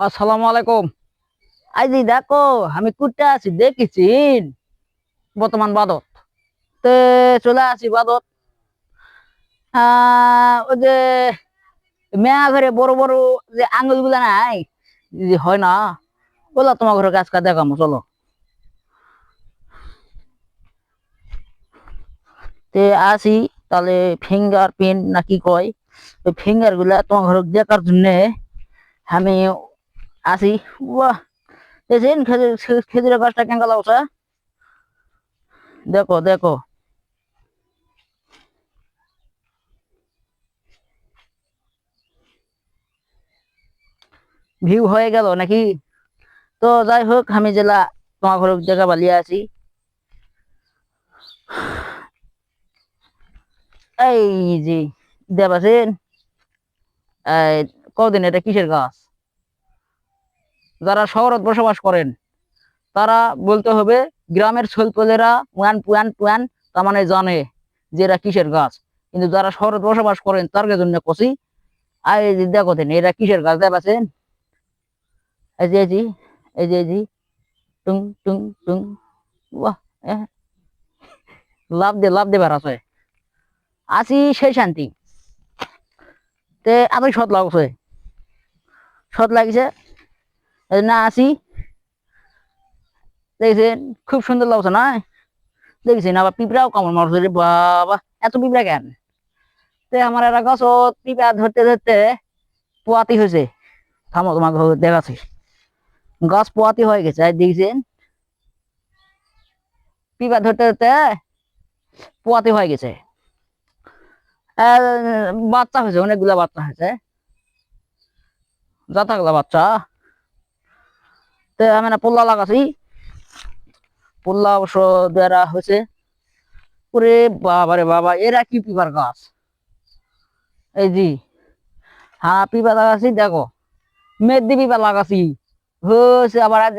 আসসালামু আলাইকুম। আইজি দেখো, আমি কুটে আছি, দেখেছি। বর্তমান বাদত। তে, চলে আসি বাদত। ওই যে, মেয়া ঘরে বড় বড় যে আঙ্গুলগুলা নাই হয় না, বলো তোমার ঘরে কাজ কাজ দেখামো, চলো। তে, আসি, তাহলে ফিঙ্গার প্রিন্ট না কি কয়, ওই ফিঙ্গারগুলা তোমার ঘরে দেখার জন্য আমি আসি বাহ দেখছেন খেজুর খেজুরের গাছটা কেঙ্গা লাগছে। দেখো দেখো। ভিউ হয়ে গেল নাকি? তো যাই হোক, আমি জেলা তোমার ঘরে জায়গা বালিয়ে আছি এই যে দেবাসেন এই কদিন এটা কিসের গাছ? যারা শহরত বসবাস করেন, তারা বলতে হবে গ্রামের ছেলেপেলেরা পুয়ান পুয়ান পুয়ান, তার মানে জানে যে এরা কিসের গাছ। কিন্তু যারা শহরত বসবাস করেন তার জন্য কষি আর এই যে দেখো এরা কিসের গাছ দেখাচ্ছেন এই যে এই যে যে, এই যে, টুং টুং টুং। বাহ লাভ দে, লাভ দেবার আছে আসি সেই শান্তি। তে, আমি সৎ লাগছে। সৎ লাগিছে। না আসি। দেখছেন? খুব সুন্দর লাগছে, না? দেখছেন? আবার পিঁপড়াও কামড় মারছে রে বাবা। এত পিঁপড়া কেন? তে আমার একটা গাছ পিঁপড়া ধরতে ধরতে পোয়াতি হয়েছে। থামো, তোমাকে দেখাচ্ছি। গাছ পোয়াতি হয়ে গেছে, আর দেখছেন? পিঁপড়া ধরতে ধরতে পোয়াতি হয়ে গেছে। বাচ্চা হয়েছে, অনেকগুলা বাচ্চা হয়েছে। যথাগুলা বাচ্চা। আমি না পোল্লা লাগাছি। পোল্লা অবশ্য দেওয়া হয়েছে। ওরে বাবা রে বাবা, এরা কি পিপার গাছ? এই জি হ্যাঁ পিপা লাগাছি, দেখো। মেদি পিপা লাগাছি। হয়েছে, আবার আজ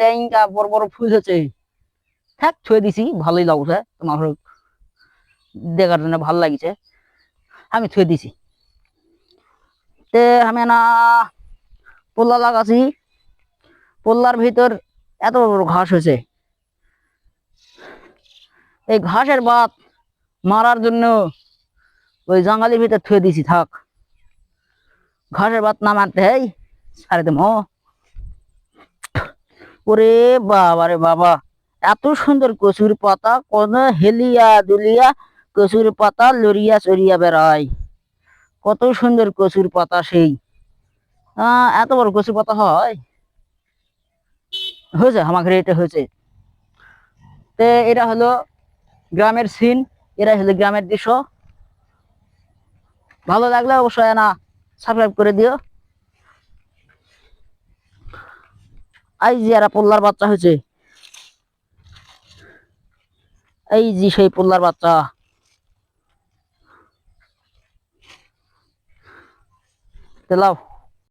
বড় বড় ফুল হয়েছে। থাক ছুঁয়ে দিছি, ভালোই লাগছে তোমার দেখার জন্য ভালো লাগিছে। আমি ছুঁয়ে দিছি। তে আমি না পোল্লা লাগাছি। পোল্লার ভিতর এত বড় ঘাস হয়েছে। এই ঘাসের বাত মারার জন্য ওই জঙ্গালের ভিতর থুয়ে দিছি থাক। ঘাসের বাত না মারতে হয় সারে দেবো। ওরে বাবা রে বাবা, এত সুন্দর কচুর পাতা, কোন হেলিয়া দুলিয়া কচুর পাতা লড়িয়া চড়িয়া বেড়ায়। কত সুন্দর কচুর পাতা সেই। এত বড় কচুর পাতা হয়। হয়েছে আমার এটা হয়েছে। তে এটা হলো গ্রামের সিন এরা হলো গ্রামের দৃশ্য। ভালো লাগলে অবশ্যই না সাবস্ক্রাইব করে দিও। এই যে এরা পোল্লার বাচ্চা হয়েছে। এই যে সেই পোল্লার বাচ্চা। লাও।